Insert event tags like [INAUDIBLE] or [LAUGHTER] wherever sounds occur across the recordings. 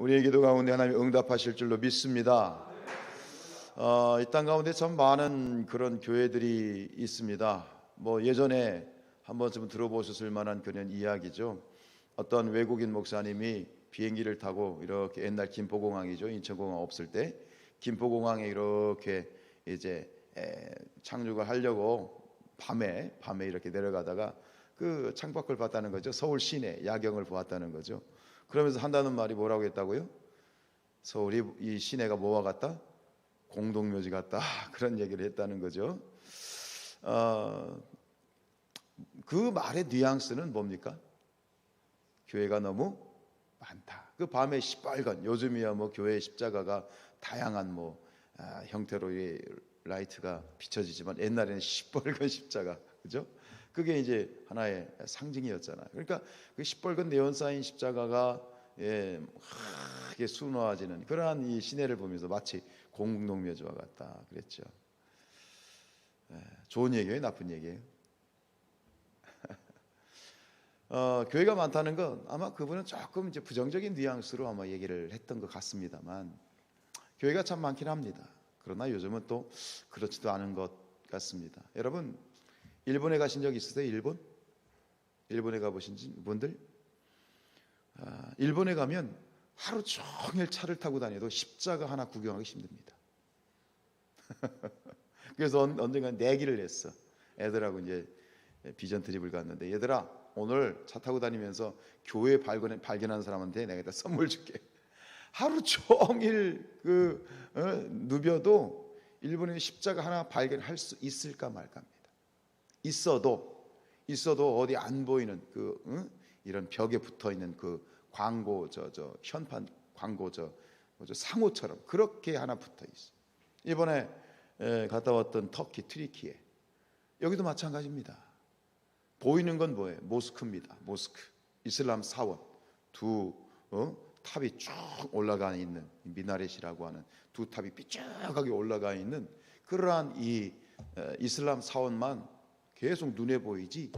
우리의 기도 가운데 하나님 응답하실 줄로 믿습니다. 어, 이땅 가운데 참 많은 그런 교회들이 있습니다. 뭐 예전에 한 번쯤 들어보셨을 만한 그런 이야기죠. 어떤 외국인 목사님이 비행기를 타고 이렇게 옛날 김포공항이죠. 인천공항 없을 때 김포공항에 이렇게 이제 에, 착륙을 하려고 밤에 밤에 이렇게 내려가다가 그 창밖을 봤다는 거죠. 서울 시내 야경을 보았다는 거죠. 그러면서 한다는 말이 뭐라고 했다고요? 서울이 이 시내가 뭐와 같다? 공동묘지 같다. [LAUGHS] 그런 얘기를 했다는 거죠. 어, 그 말의 뉘앙스는 뭡니까? 교회가 너무 많다. 그 밤에 시뻘건 요즘이야 뭐 교회 십자가가 다양한 뭐 아, 형태로 이 라이트가 비춰지지만 옛날에는 시뻘건 [LAUGHS] 십자가 그죠? 그게 이제 하나의 상징이었잖아요. 그러니까 그 시뻘건 네온 사인 십자가가 예, 크게 수놓아지는 그러한 이 시내를 보면서 마치 공동묘지와 같다 그랬죠. 예, 좋은 얘기예요, 나쁜 얘기예요? [LAUGHS] 어, 교회가 많다는 건 아마 그분은 조금 이제 부정적인 뉘앙스로 아마 얘기를 했던 것 같습니다만 교회가 참 많긴 합니다. 그러나 요즘은 또 그렇지도 않은 것 같습니다. 여러분 일본에 가신 적 있으세요? 일본? 일본에 가보신 분들? 아, 일본에 가면 하루 종일 차를 타고 다녀도 십자가 하나 구경하기 힘듭니다. [LAUGHS] 그래서 언젠가 내기를 했어. 애들하고 이제 비전 트립을 갔는데 얘들아 오늘 차 타고 다니면서 교회 발견, 발견한 사람한테 내가 다 선물 줄게. 하루 종일 그 어, 누벼도 일본에 십자가 하나 발견할 수 있을까 말까입니다. 있어도 있어도 어디 안 보이는 그 응? 이런 벽에 붙어 있는 그 광고 저 저 현판 광고 저, 저 상호처럼 그렇게 하나 붙어 있어. 이번에 에, 갔다 왔던 터키 트리키에 여기도 마찬가지입니다. 보이는 건 뭐예요? 모스크입니다. 모스크 이슬람 사원 두 어? 탑이 쭉 올라가 있는 미나렛이라고 하는 두 탑이 삐쭉하게 올라가 있는 그러한 이 에, 이슬람 사원만 계속 눈에 보이지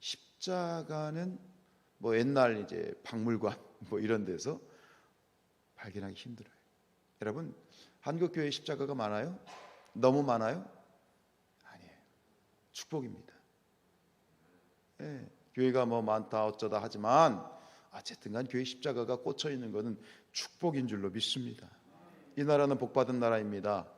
십자가는 뭐 옛날 이제 박물관 [LAUGHS] 뭐 이런 데서 발견하기 힘들어요. 여러분 한국 교회 십자가가 많아요? 너무 많아요? 아니에요. 축복입니다. 예, 교회가 뭐 많다 어쩌다 하지만 어쨌든간 교회 십자가가 꽂혀 있는 것은 축복인 줄로 믿습니다. 이 나라는 복받은 나라입니다.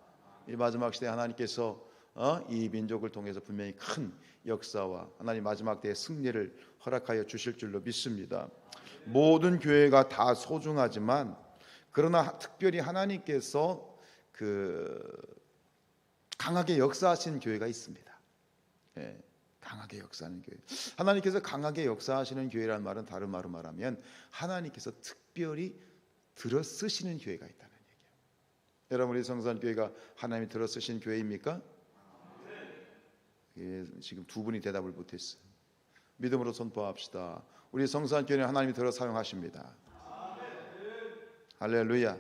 이 마지막 시대 하나님께서 어? 이 민족을 통해서 분명히 큰 역사와 하나님 마지막 때의 승리를 허락하여 주실 줄로 믿습니다. 모든 교회가 다 소중하지만 그러나 특별히 하나님께서 그 강하게 역사하신 교회가 있습니다. 예, 강하게 역사하는 교회. 하나님께서 강하게 역사하시는 교회란 말은 다른 말로 말하면 하나님께서 특별히 들어 쓰시는 교회가 있다는 얘기예요. 여러분 우리 성산 교회가 하나님이 들어 쓰신 교회입니까? 예, 지금 두 분이 대답을 못했어요. 믿음으로 선포합시다. 우리 성산교회 하나님이 들어 사용하십니다. 할렐루야.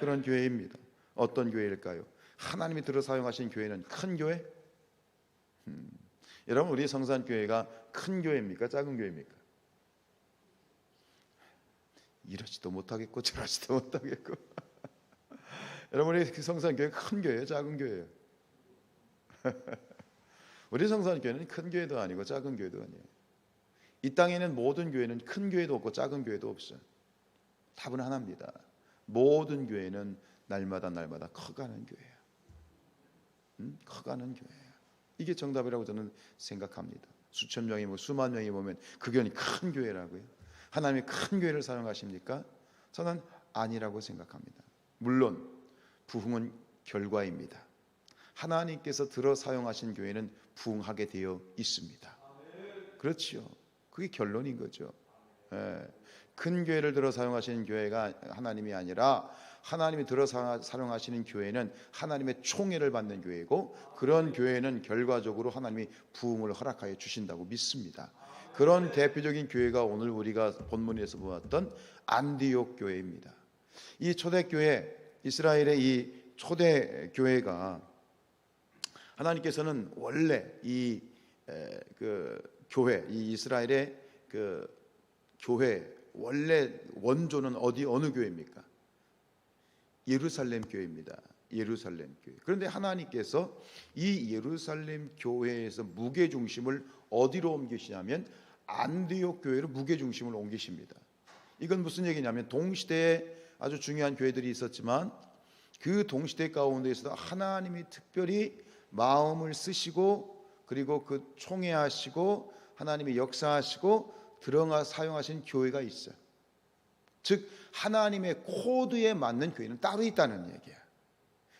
그런 교회입니다. 어떤 교회일까요? 하나님이 들어 사용하신 교회는 큰 교회? 음. 여러분 우리 성산교회가 큰 교회입니까? 작은 교회입니까? 이러지도 못하겠고 저러지도 못하겠고 [LAUGHS] 여러분 우리 성산교회 큰 교회예요? 작은 교회예요? [LAUGHS] 우리 성산교회는 큰 교회도 아니고 작은 교회도 아니에요. 이 땅에 있는 모든 교회는 큰 교회도 없고 작은 교회도 없어요. 답은 하나입니다. 모든 교회는 날마다 날마다 커가는 교회야. 음? 커가는 교회야. 이게 정답이라고 저는 생각합니다. 수천 명이 뭐 수만 명이 보면 그 교회는 큰 교회라고요. 하나님이 큰 교회를 사용하십니까? 저는 아니라고 생각합니다. 물론 부흥은 결과입니다. 하나님께서 들어 사용하신 교회는 부흥하게 되어 있습니다. 그렇죠. 그게 결론인 거죠. 예. 큰 교회를 들어 사용하시는 교회가 하나님이 아니라 하나님이 들어 사용하시는 교회는 하나님의 총애를 받는 교회고 그런 교회는 결과적으로 하나님이 부흥을 허락하여 주신다고 믿습니다. 그런 대표적인 교회가 오늘 우리가 본문에서 보았던 안디옥 교회입니다. 이 초대 교회 이스라엘의 이 초대 교회가 하나님께서는 원래 이 그 교회 이 이스라엘의 그 교회 원래 원조는 어디 어느 교회입니까? 예루살렘 교회입니다. 예루살렘 교회. 그런데 하나님께서 이 예루살렘 교회에서 무게 중심을 어디로 옮기시냐면 안디옥 교회로 무게 중심을 옮기십니다. 이건 무슨 얘기냐면 동시대에 아주 중요한 교회들이 있었지만 그 동시대 가운데에서도 하나님이 특별히 마음을 쓰시고 그리고 그 총회하시고 하나님이 역사하시고 들어가 사용하신 교회가 있어요. 즉 하나님의 코드에 맞는 교회는 따로 있다는 얘기야.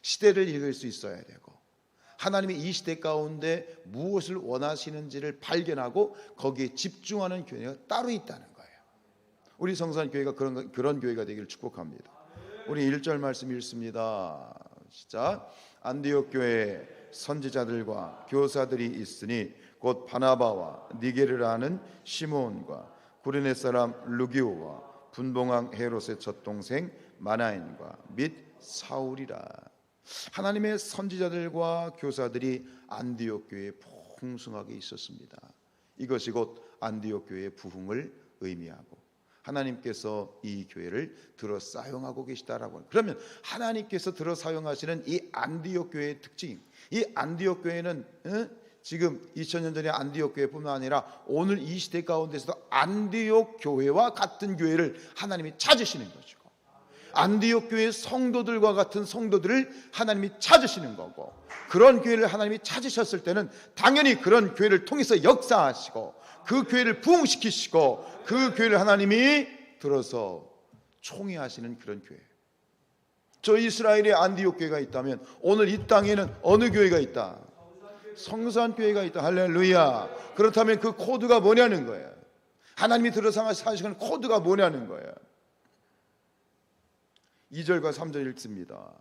시대를 읽을 수 있어야 되고 하나님이 이 시대 가운데 무엇을 원하시는지를 발견하고 거기에 집중하는 교회가 따로 있다는 거예요. 우리 성산 교회가 그런 그런 교회가 되기를 축복합니다. 우리 1절 말씀 읽습니다. 시작. 안디옥 교회 선지자들과 교사들이 있으니 곧 바나바와 니게를 아는 시몬과 구레네 사람 루기오와 분봉왕 헤롯의 첫 동생 마나인과 및 사울이라. 하나님의 선지자들과 교사들이 안디옥 교회에 풍성하게 있었습니다. 이것이 곧 안디옥 교회의 부흥을 의미하고 하나님께서 이 교회를 들어 사용하고 계시다라고. 그러면 하나님께서 들어 사용하시는 이 안디옥 교회의 특징, 이 안디옥 교회는 어? 지금 2000년 전의 안디옥 교회뿐만 아니라 오늘 이 시대 가운데서도 안디옥 교회와 같은 교회를 하나님이 찾으시는 것이고 안디옥 교회 성도들과 같은 성도들을 하나님이 찾으시는 거고 그런 교회를 하나님이 찾으셨을 때는 당연히 그런 교회를 통해서 역사하시고 그 교회를 부흥시키시고 그 교회를 하나님이 들어서 총회하시는 그런 교회. 저 이스라엘의 안디옥 교회가 있다면 오늘 이 땅에는 어느 교회가 있다? 성산 교회가 있다. 할렐루야. 그렇다면 그 코드가 뭐냐는 거야. 하나님이 들어서 사시는 코드가 뭐냐는 거야. 2절과 3절 읽습니다.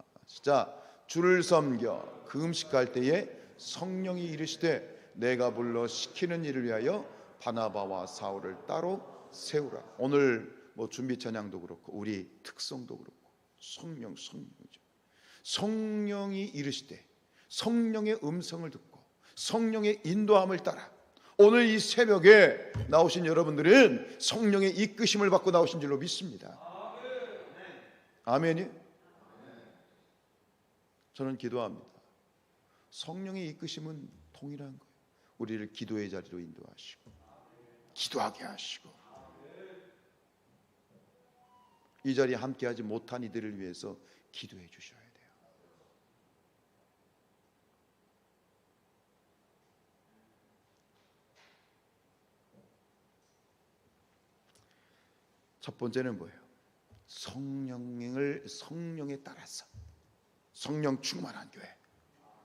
자, 주를 섬겨 그 음식할 때에 성령이 이르시되 내가 불러 시키는 일을 위하여 바나바와 사울을 따로 세우라. 오늘 뭐 준비 찬양도 그렇고 우리 특성도 그렇고 성령 성령이죠. 성령이 이르시되 성령의 음성을 듣고 성령의 인도함을 따라 오늘 이 새벽에 나오신 여러분들은 성령의 이끄심을 받고 나오신 줄로 믿습니다. 아멘이? 저는 기도합니다. 성령의 이끄심은 동일한 거예요. 우리를 기도의 자리로 인도하시고 기도하게 하시고 이 자리에 함께하지 못한 이들을 위해서 기도해 주셔야 돼요. 첫 번째는 뭐예요? 성령을 성령에 따라서 성령 충만한 교회,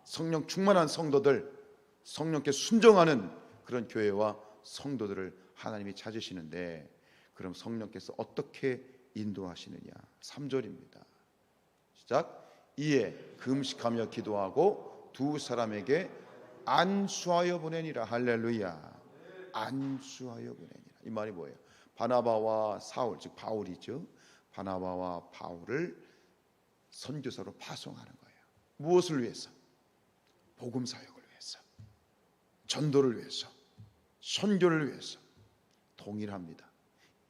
성령 충만한 성도들, 성령께 순종하는 그런 교회와 성도들을 하나님이 찾으시는데 그럼 성령께서 어떻게 인도하시느냐? 3절입니다. 시작. 이에 금식하며 기도하고 두 사람에게 안수하여 보내니라 할렐루야. 안수하여 보내니라. 이 말이 뭐예요? 바나바와 사울 즉 바울이죠. 바나바와 바울을 선교사로 파송하는 거예요. 무엇을 위해서? 복음 사역을 위해서. 전도를 위해서. 선교를 위해서. 동일합니다.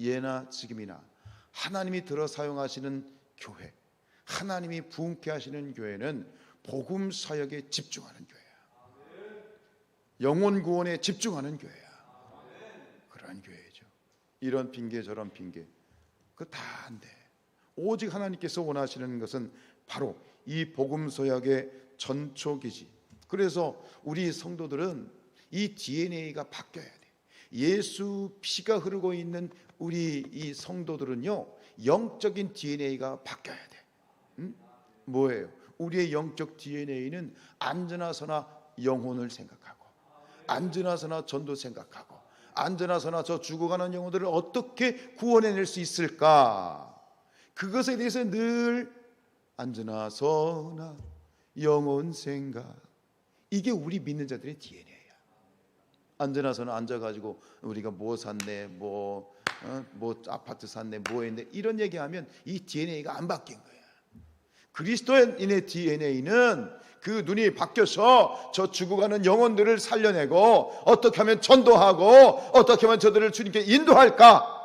예나 지금이나 하나님이 들어 사용하시는 교회, 하나님이 부흥케 하시는 교회는 복음 사역에 집중하는 교회야. 영혼 구원에 집중하는 교회야. 그러한 교회죠. 이런 핑계 저런 핑계 그 다 안 돼. 오직 하나님께서 원하시는 것은 바로 이 복음 서약의 전초기지. 그래서 우리 성도들은 이 DNA가 바뀌어야 돼. 예수 피가 흐르고 있는 우리 이 성도들은요 영적인 DNA가 바뀌어야 돼. 응? 뭐예요? 우리의 영적 DNA는 안전하서나 영혼을 생각하고 안전하서나 전도 생각하고 안전하서나 저 죽어가는 영혼들을 어떻게 구원해낼 수 있을까? 그것에 대해서 늘 안전하서나 영혼 생각 이게 우리 믿는 자들의 DNA 야. 안전하서나 앉아가지고 우리가 뭐 샀네, 뭐, 어? 뭐 아파트 샀네, 뭐 했네 이런 얘기하면 이 DNA가 안 바뀐 거야. 그리스도인의 DNA는 그 눈이 바뀌어서 저 죽어가는 영혼들을 살려내고 어떻게 하면 전도하고 어떻게 하면 저들을 주님께 인도할까?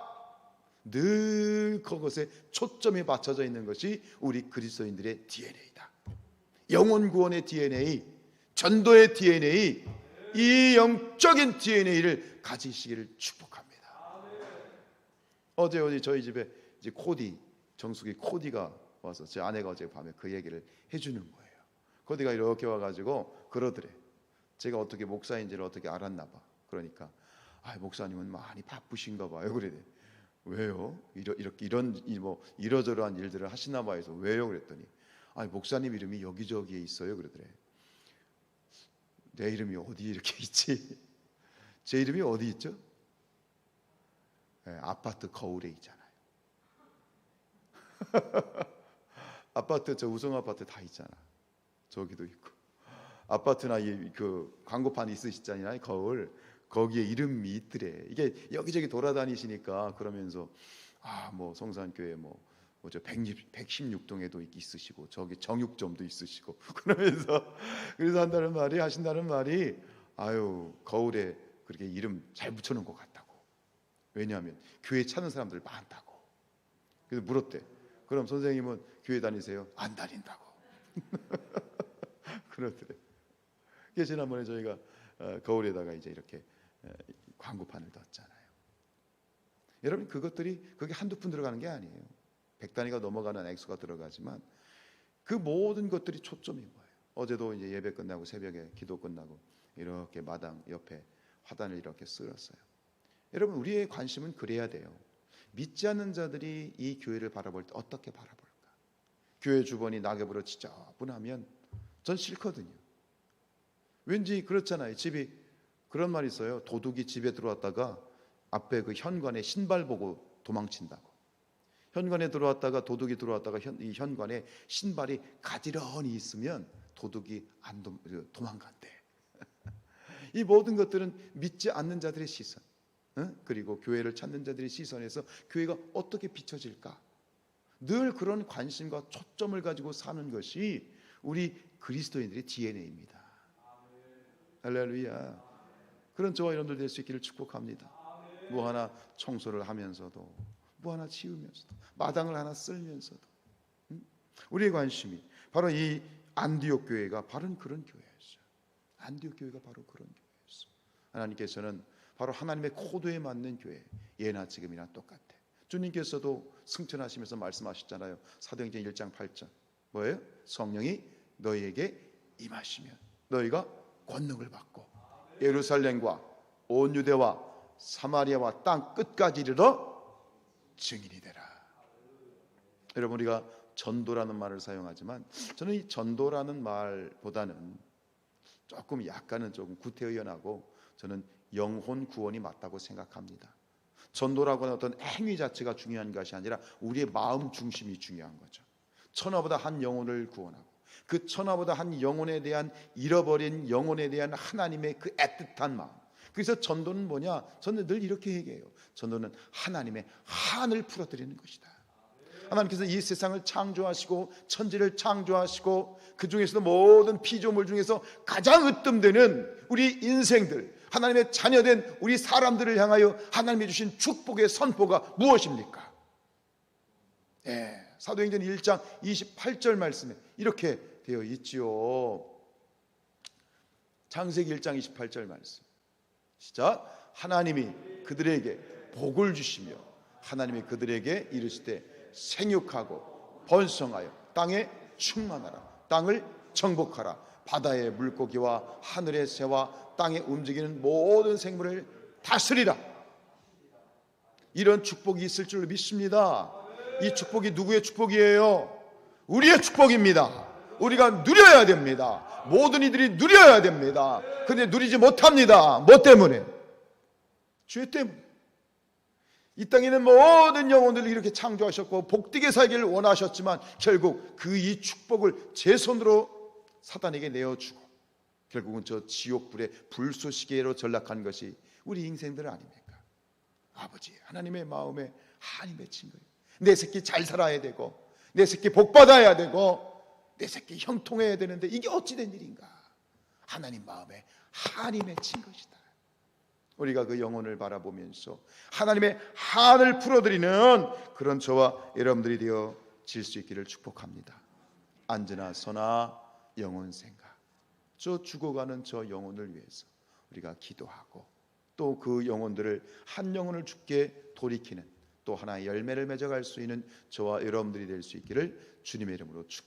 늘 그것에 초점이 맞춰져 있는 것이 우리 그리스도인들의 DNA다. 영혼 구원의 DNA, 전도의 DNA, 이 영적인 DNA를 가지시기를 축복합니다. 어제 어디 저희 집에 이제 코디 정숙이 코디가 와서 제 아내가 어제 밤에 그 얘기를 해주는 거예요. 코디가 이렇게 와가지고 그러더래. 제가 어떻게 목사인지를 어떻게 알았나 봐. 그러니까 아 목사님은 많이 바쁘신가 봐요. 그래. 왜요? 이러, 이렇게 이런 이뭐 이러저러한 일들을 하시나 봐요. 해서 왜요? 그랬더니 아 목사님 이름이 여기저기에 있어요. 그러더래. 내 이름이 어디 이렇게 [LAUGHS] 있지? 제 이름이 어디 있죠? 예, 아파트 거울에 있잖아요. [LAUGHS] 아파트 저 우성 아파트 다 있잖아. 저기도 있고 아파트나 이 그 광고판 있으시잖아요. 거울 거기에 이름이 있더래. 이게 여기저기 돌아다니시니까 그러면서 아 뭐 성산교회 뭐 뭐저 116동에도 있으시고 저기 정육점도 있으시고 [LAUGHS] 그러면서 그래서 한다는 말이 하신다는 말이 아유 거울에 그렇게 이름 잘 붙여놓은 것 같다고. 왜냐하면 교회 찾는 사람들 많다고. 그래서 물었대. 그럼 선생님은 교회 다니세요? 안 다닌다고. [LAUGHS] 그러더래. 그래서 지난번에 저희가 어, 거울에다가 이제 이렇게 어, 광고판을 뒀잖아요. 여러분 그것들이 그게 한두 푼 들어가는 게 아니에요. 백 단위가 넘어가는 액수가 들어가지만 그 모든 것들이 초점이 뭐예요? 어제도 이제 예배 끝나고 새벽에 기도 끝나고 이렇게 마당 옆에 화단을 이렇게 쓸었어요. 여러분 우리의 관심은 그래야 돼요. 믿지 않는 자들이 이 교회를 바라볼 때 어떻게 바라볼까? 교회 주변이 낙엽으로 지저분하면 전 싫거든요. 왠지 그렇잖아요. 집이 그런 말 있어요. 도둑이 집에 들어왔다가 앞에 그 현관에 신발 보고 도망친다고. 현관에 들어왔다가 도둑이 들어왔다가 현, 이 현관에 신발이 가지런히 있으면 도둑이 안 도, 도망간대. [LAUGHS] 이 모든 것들은 믿지 않는 자들의 시선, 응? 그리고 교회를 찾는 자들의 시선에서 교회가 어떻게 비춰질까? 늘 그런 관심과 초점을 가지고 사는 것이 우리 그리스도인들의 DNA입니다. 할렐루야. 그런 저와 여러분들 될 수 있기를 축복합니다. 뭐 하나 청소를 하면서도 뭐 하나 치우면서도 마당을 하나 쓸면서도 응? 우리의 관심이 바로 이 안디옥 교회가 바로 그런 교회였어요. 안디옥 교회가 바로 그런 교회였어요. 하나님께서는 바로 하나님의 코드에 맞는 교회 예나 지금이나 똑같아. 주님께서도 승천하시면서 말씀하셨잖아요. 사도행전 1장 8절 뭐예요? 성령이 너희에게 임하시면 너희가 권능을 받고 예루살렘과 온 유대와 사마리아와 땅 끝까지 이르러 증인이 되라. 여러분 우리가 전도라는 말을 사용하지만 저는 이 전도라는 말보다는 조금 약간은 조금 구태의연하고 저는 영혼 구원이 맞다고 생각합니다. 전도라고 하는 어떤 행위 자체가 중요한 것이 아니라 우리의 마음 중심이 중요한 거죠. 천하보다 한 영혼을 구원하고 그 천하보다 한 영혼에 대한 잃어버린 영혼에 대한 하나님의 그 애틋한 마음. 그래서 전도는 뭐냐? 저는 늘 이렇게 얘기해요. 전도는 하나님의 한을 풀어드리는 것이다. 하나님께서 이 세상을 창조하시고 천지를 창조하시고 그 중에서도 모든 피조물 중에서 가장 으뜸되는 우리 인생들 하나님의 자녀된 우리 사람들을 향하여 하나님이 주신 축복의 선포가 무엇입니까? 예, 사도행전 1장 28절 말씀에 이렇게 되어 있지요. 창세기 1장 28절 말씀. 시작. 하나님이 그들에게 복을 주시며 하나님이 그들에게 이르시되 생육하고 번성하여 땅에 충만하라. 땅을 정복하라. 바다의 물고기와 하늘의 새와 땅에 움직이는 모든 생물을 다스리라. 이런 축복이 있을 줄 믿습니다. 이 축복이 누구의 축복이에요? 우리의 축복입니다. 우리가 누려야 됩니다. 모든 이들이 누려야 됩니다. 근데 누리지 못합니다. 뭐 때문에? 죄 때문에. 이 땅에 있는 모든 영혼들을 이렇게 창조하셨고 복되게 살기를 원하셨지만 결국 그 이 축복을 제 손으로 사단에게 내어주고 결국은 저 지옥불의 불쏘시개로 전락한 것이 우리 인생들 아닙니까? 아버지 하나님의 마음에 한이 맺힌 거예요. 내 새끼 잘 살아야 되고 내 새끼 복 받아야 되고 내 새끼 형통해야 되는데 이게 어찌된 일인가? 하나님 마음에 한이 맺힌 것이다. 우리가 그 영혼을 바라보면서 하나님의 한을 풀어드리는 그런 저와 여러분들이 되어 질 수 있기를 축복합니다. 안전하 선하 영혼 생각. 저 죽어가는 저 영혼을 위해서 우리가 기도하고 또 그 영혼들을 한 영혼을 죽게 돌이키는 또 하나의 열매를 맺어갈 수 있는 저와 여러분들이 될 수 있기를 주님의 이름으로 축복.